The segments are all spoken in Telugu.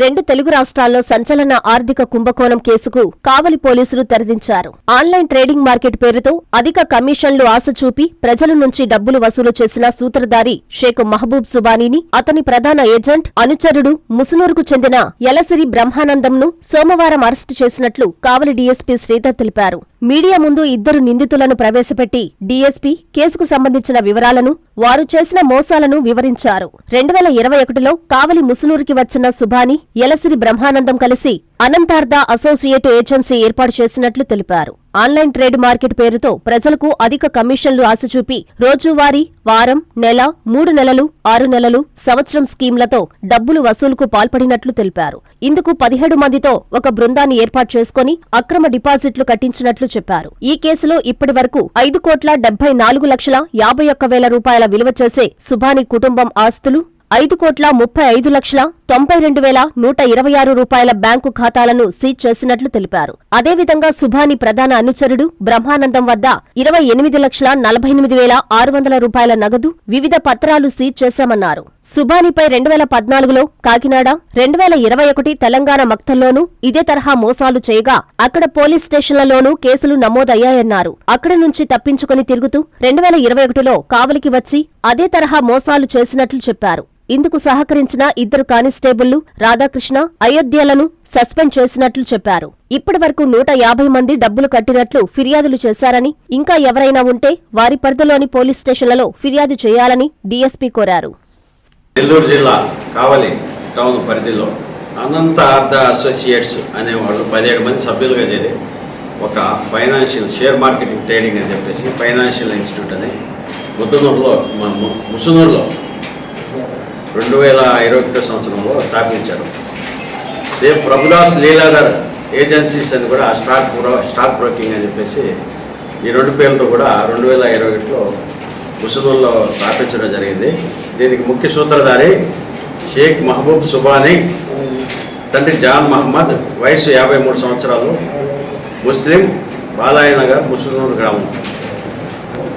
రెండు తెలుగు రాష్ట్రాల్లో సంచలన ఆర్థిక కుంభకోణం కేసుకు కావలి పోలీసులు తెరదించారు. ఆన్లైన్ ట్రేడింగ్ మార్కెట్ పేరుతో అధిక కమిషన్లు ఆశ చూపి ప్రజల నుంచి డబ్బులు వసూలు చేసిన సూత్రధారి షేక్ మహబూబ్ సుబానీని అతని ప్రధాన ఏజెంట్ అనుచరుడు ముసునూరుకు చెందిన యలసిరి బ్రహ్మానందంను సోమవారం అరెస్టు చేసినట్లు కావలి డీఎస్పీ శ్రీధర్ తెలిపారు. మీడియా ముందు ఇద్దరు నిందితులను ప్రవేశపెట్టి డీఎస్పీ కేసుకు సంబంధించిన వివరాలను వారు చేసిన మోసాలను వివరించారు. రెండు వేల ఇరవై ఒకటిలో కావలి ముసునూరుకి వచ్చిన సుభాని యలసిరి బ్రహ్మానందం కలిసి అనంతార్థ అసోసియేట్ ఏజెన్సీ ఏర్పాటు చేసినట్లు తెలిపారు. ఆన్లైన్ ట్రేడ్ మార్కెట్ పేరుతో ప్రజలకు అధిక కమిషన్లు ఆశ చూపి రోజువారీ వారం నెల మూడు నెలలు ఆరు నెలలు సంవత్సరం స్కీంలతో డబ్బులు వసూలుకు పాల్పడినట్లు తెలిపారు. ఇందుకు పదిహేడు మందితో ఒక బృందాన్ని ఏర్పాటు చేసుకుని అక్రమ డిపాజిట్లు కట్టించినట్లు చెప్పారు. ఈ కేసులో ఇప్పటి వరకు ఐదు కోట్ల డెబ్బై నాలుగు లక్షల యాభై ఒక్క వేల రూపాయల విలువ చేసే సుభాని కుటుంబం ఆస్తులు ఐదు కోట్ల ముప్పై ఐదు లక్షల తొంభై రెండు వేల నూట ఇరవై ఆరు రూపాయల బ్యాంకు ఖాతాలను సీజ్ చేసినట్లు తెలిపారు. అదేవిధంగా సుభాని ప్రధాన అనుచరుడు బ్రహ్మానందం వద్ద ఇరవై ఎనిమిది లక్షల నలభై ఎనిమిది వేల ఆరు వందల రూపాయల నగదు వివిధ పత్రాలు సీజ్ చేశామన్నారు. సుభానిపై రెండు వేల పద్నాలుగులో కాకినాడ రెండు వేల ఇరవై ఒకటి తెలంగాణ మక్తల్లోనూ ఇదే తరహా మోసాలు చేయగా అక్కడ పోలీస్ స్టేషన్లలోనూ కేసులు నమోదయ్యాయన్నారు. అక్కడ నుంచి తప్పించుకుని తిరుగుతూ రెండు వేల ఇరవై ఒకటిలో కావలికి వచ్చి అదే తరహా మోసాలు చేసినట్లు చెప్పారు. ఇందుకు సహకరించిన ఇద్దరు కానిస్టేబుళ్ళు రాధాకృష్ణ అయోధ్యలను సస్పెండ్ చేసినట్లు చెప్పారు. ఇప్పటి వరకు నూట యాభై మంది డబ్బులు కట్టినట్లు ఫిర్యాదులు చేశారని ఇంకా ఎవరైనా ఉంటే వారి పరిధిలోని పోలీస్ స్టేషన్లలో ఫిర్యాదు చేయాలని డీఎస్పీ కోరారు. నెల్లూరు జిల్లా కావలి టౌన్ పరిధిలో అనంత ఆర్థ అసోసియేట్స్ అనేవాళ్ళు పదిహేడు మంది సభ్యులుగా చేరి ఒక ఫైనాన్షియల్ షేర్ మార్కెటింగ్ ట్రేడింగ్ అని చెప్పేసి ఫైనాన్షియల్ ఇన్స్టిట్యూట్ అని ముద్దునూరులో ముసునూరులో రెండు వేల ఇరవై ఒకటో సంవత్సరంలో స్థాపించారు. సేమ్ ప్రభుదాస్ లీలాధర్ ఏజెన్సీస్ అని కూడా స్టాక్ బ్రో- స్టాక్ బ్రోకింగ్ అని చెప్పేసి ఈ రెండు పేర్లతో కూడా రెండు వేల ఇరవై ఒకటిలో ముసలూరులో స్థాపించడం జరిగింది. దీనికి ముఖ్య సూత్రధారి షేక్ మహబూబ్ సుబానీ తండ్రి జాన్ మహమ్మద్ వయసు యాభై మూడు సంవత్సరాలు ముస్లిం బాలాయనగర్ ముసలూరు గ్రామం.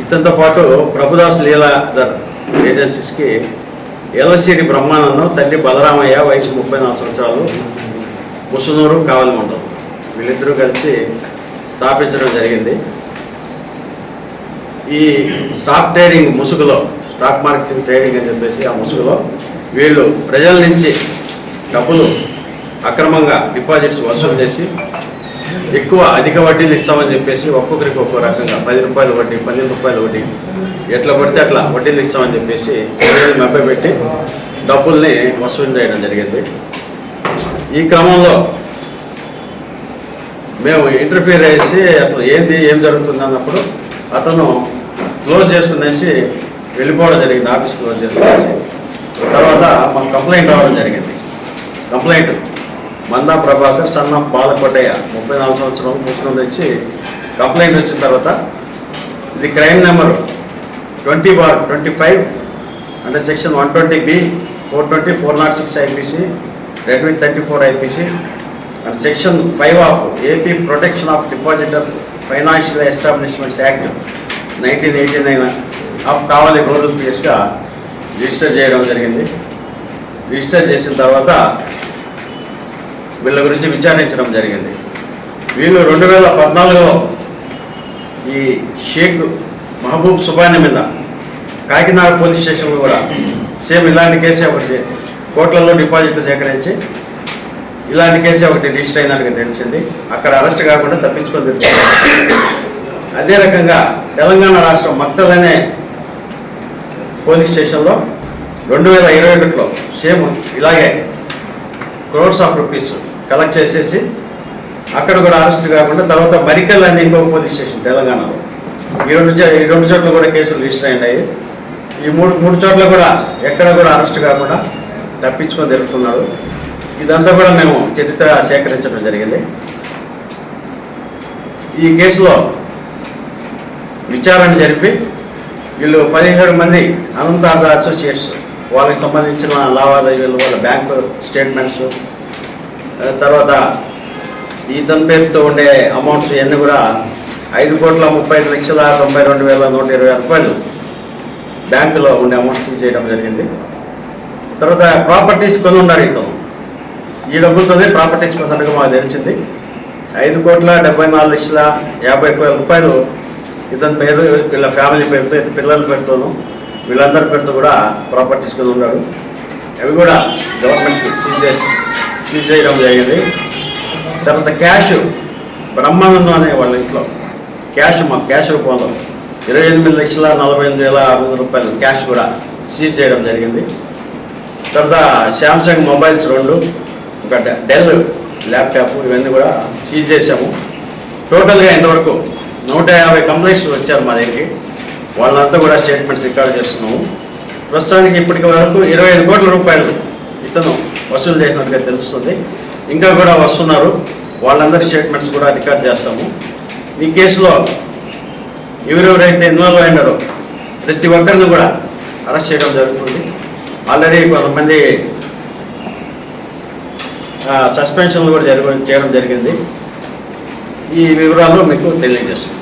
ఇతనితో పాటు ప్రభుదాస్ లీలాధర్ ఏజెన్సీస్కి ఎలసిరి బ్రహ్మానందం తల్లి బలరామయ్య వయసు ముప్పై నాలుగు సంవత్సరాలు. ముసునూరు కావలి మండలం. వీళ్ళిద్దరూ కలిసి స్థాపించడం జరిగింది. ఈ స్టాక్ ట్రేడింగ్ ముసుగులో స్టాక్ మార్కెట్ ట్రేడింగ్ అని చెప్పేసి ఆ ముసుగులో వీళ్ళు ప్రజల నుంచి డబ్బులు అక్రమంగా డిపాజిట్స్ వసూలు చేసి ఎక్కువ అధిక వడ్డీలు ఇస్తామని చెప్పేసి ఒక్కొక్కరికి ఒక్కో రకంగా పది రూపాయలు వడ్డీ పన్నెండు రూపాయలు వడ్డీ. ఎట్లా పడితే అట్లా వడ్డీలు ఇస్తామని చెప్పేసి ప్రజలు పెట్టి డబ్బుల్ని వసూలు చేయడం జరిగింది. ఈ క్రమంలో మేము ఇంటర్ఫియర్ చేసి అసలు ఏంటి ఏం జరుగుతుంది అన్నప్పుడు అతను క్లోజ్ చేసుకునేసి వెళ్ళిపోవడం జరిగింది ఆఫీస్ క్లోజ్ చేసుకునేసి. తర్వాత మాకు కంప్లైంట్ రావడం జరిగింది. Complaint Manda Prabhakar son of Balakotaiah ముప్పై నాలుగు సంవత్సరం పుస్తకం తెచ్చి కంప్లైంట్ వచ్చిన తర్వాత ఇది crime number twenty bar twenty five అంటే section one twenty B four twenty four nought six IPC read with thirty four IPC. And section five of AP protection of depositors financial establishments act nineteen eighty nine of Kavali rural పిఎస్గా register చేయడం జరిగింది. రిజిస్టర్ చేసిన తర్వాత వీళ్ళ గురించి విచారించడం జరిగింది. వీళ్ళు రెండు వేల పద్నాలుగులో ఈ షేక్ మహబూబ్ సుబాని మీద కాకినాడ పోలీస్ స్టేషన్లో కూడా సేమ్ ఇలాంటి కేసే ఒకటి కోట్లలో డిపాజిట్లు సేకరించి ఇలాంటి కేసే ఒకటి రిజిస్టర్ అయినట్టుగా తెలిసింది. అక్కడ అరెస్ట్ కాకుండా తప్పించుకొని తెలిసింది అదే రకంగా తెలంగాణ రాష్ట్రం మక్తల్ అనే పోలీస్ స్టేషన్లో రెండు వేల ఇరవై ఒకటిలో సేమ్ ఇలాగే క్రోర్స్ ఆఫ్ రూపీస్ కలెక్ట్ చేసేసి అక్కడ కూడా అరెస్ట్ కాకుండా తర్వాత మరికల్ అనే ఇంకో పోలీస్ స్టేషన్ తెలంగాణలో. ఈ రెండు చో- ఈ రెండు చోట్ల కూడా కేసులు రిజిస్టర్ అయినాయి. ఈ మూడు మూడు చోట్ల కూడా ఎక్కడ కూడా అరెస్ట్ కాకుండా తప్పించుకొని జరుగుతున్నారు ఇదంతా కూడా మేము చరిత్ర సేకరించడం జరిగింది. ఈ కేసులో విచారణ జరిపి వీళ్ళు పదిహేడు మంది అనంత అసోసియేట్స్ వాళ్ళకి సంబంధించిన లావాదేవీలు వాళ్ళ బ్యాంకు స్టేట్మెంట్స్ తర్వాత ఇతని పేరుతో ఉండే అమౌంట్స్ ఇవన్నీ కూడా ఐదు కోట్ల ముప్పై ఐదు లక్షల తొంభై రెండు వేల నూట ఇరవై రూపాయలు బ్యాంకులో ఉండే అమౌంట్స్ చేయడం జరిగింది. తర్వాత ప్రాపర్టీస్ కొని ఉన్నారు ఇతను. ఈ డబ్బులతోనే ప్రాపర్టీస్ కొన్నట్టుగా మాకు తెలిసింది. ఐదు కోట్ల డెబ్బై నాలుగు లక్షల యాభై వేల రూపాయలు ఇతని పేరు వీళ్ళ ఫ్యామిలీ పేరుతో పిల్లల పేరుతోనూ వీళ్ళందరి పేరుతో కూడా ప్రాపర్టీస్ కొని ఉన్నాడు అవి కూడా గవర్నమెంట్కి సీజ్ చేసి సీజ్ చేయడం జరిగింది. తర్వాత క్యాష్ బ్రహ్మానందం అనే వాళ్ళ ఇంట్లో క్యాష్ మా క్యాష్ రూపంలో ఇరవై ఎనిమిది లక్షల నలభై ఎనిమిది వేల ఆరు వందల రూపాయలు క్యాష్ కూడా సీజ్ చేయడం జరిగింది. తర్వాత శాంసంగ్ మొబైల్స్ రెండు ఒక డె- డెల్ ల్యాప్టాప్ ఇవన్నీ కూడా సీజ్ చేసాము టోటల్గా ఇంతవరకు నూట యాభై కంప్లైంట్స్ వచ్చారు మా దగ్గరికి. వాళ్ళంతా కూడా స్టేట్మెంట్స్ రికార్డ్ చేస్తున్నాము. ప్రస్తుతానికి ఇప్పటికి వరకు ఇరవై ఐదు కోట్ల రూపాయలు ఇతను వసూలు చేసినట్టుగా తెలుస్తుంది. ఇంకా కూడా వస్తున్నారు. వాళ్ళందరి స్టేట్మెంట్స్ కూడా రికార్డ్ చేస్తాము. ఈ కేసులో ఎవరెవరైతే ఇన్వాల్వ్ అయినారో ప్రతి ఒక్కరిని కూడా అరెస్ట్ చేయడం జరుగుతుంది. ఆల్రెడీ కొంతమంది సస్పెన్షన్లు కూడా జరగ చేయడం జరిగింది. ఈ వివరాలు మీకు తెలియజేస్తుంది